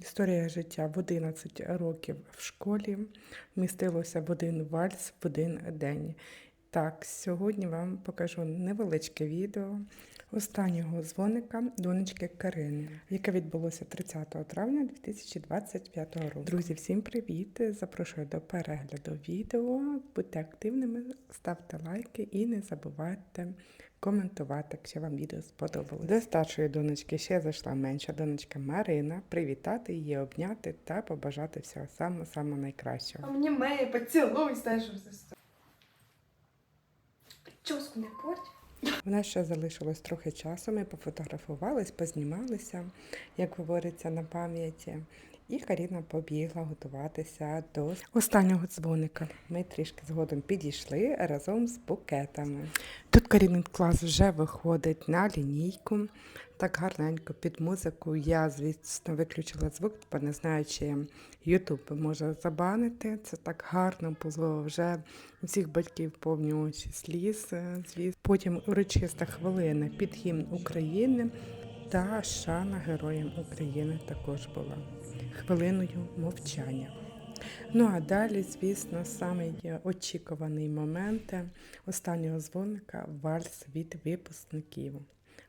Історія життя в 11 років в школі вмістилося в один вальс в один день. Так, сьогодні вам покажу невеличке відео останнього дзвоника донечки Карини, яке відбулося 30 травня 2025 року. Друзі, всім привіт! Запрошую до перегляду відео. Будьте активними, ставте лайки і не забувайте коментувати, якщо вам відео сподобалось. До старшої донечки ще зайшла менша донечка Марина. Привітати її, обняти та побажати всього самого найкращого. А мне Мэй, поцелуй, знаешь, что. Прическу не порть. У нас ще залишилось трохи часу. Ми пофотографувались, познімалися, як говориться на пам'яті. І Каріна побігла готуватися до останнього дзвоника. Ми трішки згодом підійшли разом з букетами. Тут Карінин клас вже виходить на лінійку. Так гарненько під музику. Я, звісно, виключила звук, бо не знаю, чи Ютуб може забанити. Це так гарно було вже всіх батьків повні очі сліз. е, звісно. Потім урочиста хвилина під гімн України та шана героям України також була хвилиною мовчання. Ну а далі, звісно, самий очікуваний момент останнього дзвоника вальс від випускників.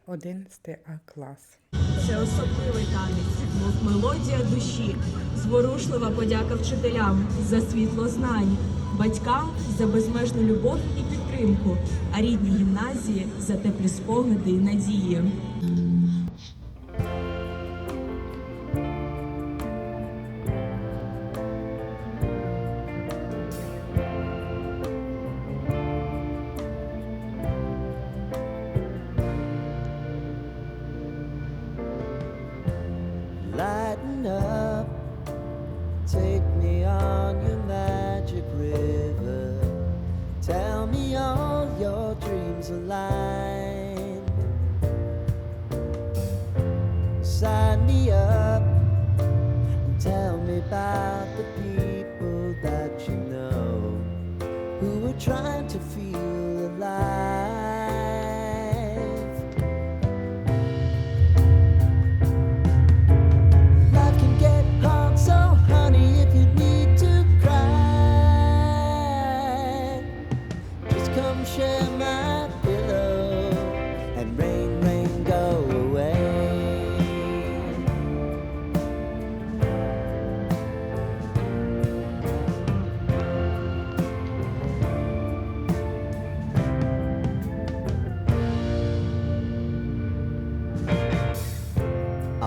11 А клас. Це особливий танець, мов мелодія душі, зворушлива подяка вчителям за світло знань, батькам за безмежну любов і підтримку, а рідній гімназії за теплі спогади і надії. About the people that you know who are trying to feel alive. Life can get hard, so honey, if you need to cry, just come share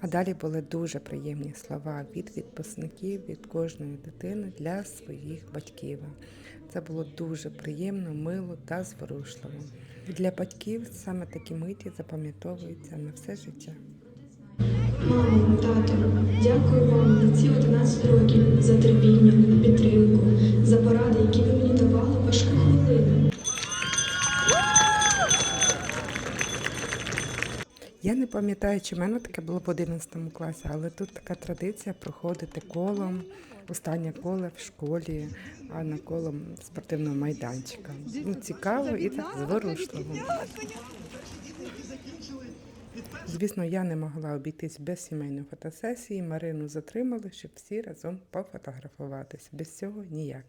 А далі були дуже приємні слова від відпускників, від кожної дитини для своїх батьків. Це було дуже приємно, мило та зворушливо. Для батьків саме такі миті запам'ятовуються на все життя. Мамо, тато, дякую вам за ці 11 років за терпіння, підтримку, Я не пам'ятаю, чи в мене таке було в 11 класі, але тут така традиція проходити колом, останнє коло в школі, а на колом спортивного майданчика. Ну, цікаво і так зворушливо. Звісно, я не могла обійтись без сімейної фотосесії. Марину затримали, щоб всі разом пофотографуватись. Без цього ніяк.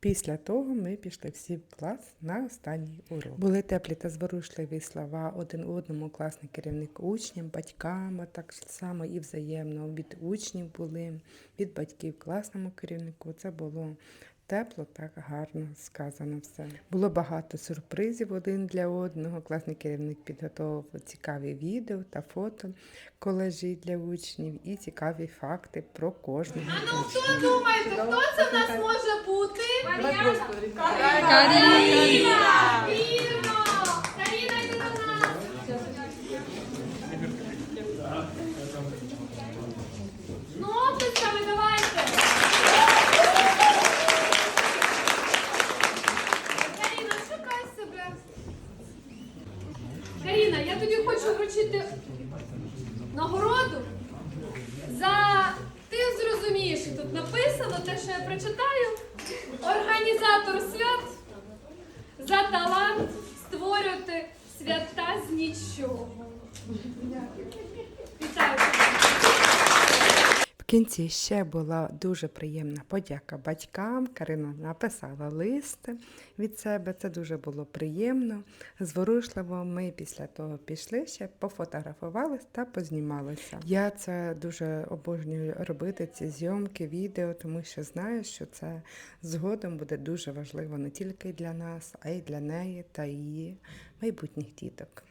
Після того ми пішли всі в клас на останній урок. Були теплі та зворушливі слова один одному, класний керівник учням, батькам, а так само і взаємно від учнів були, від батьків класному керівнику. Це було тепло, так гарно сказано все. Було багато сюрпризів один для одного. Класний керівник підготував цікаві відео та фото, колежі для учнів і цікаві факти про кожного. учня. Хто думаєте, хто це в нас може бути? Мар'яна! Вірно! Каріна, йди до нас! Ну, оплесками давайте! Каріна, шукай себе! Каріна, я тобі хочу вручити нагороду за ти зрозумієш, тут написано те, що я прочитаю. Організатор свят за талант створювати свята з нічого. Вітаю кінці ще була дуже приємна подяка батькам. Карина написала лист від себе. Це дуже було приємно, зворушливо. Ми після того пішли ще, пофотографувалися та познімалися. Я це дуже обожнюю робити ці зйомки, відео, тому що знаю, що це згодом буде дуже важливо не тільки для нас, а й для неї та її майбутніх діток.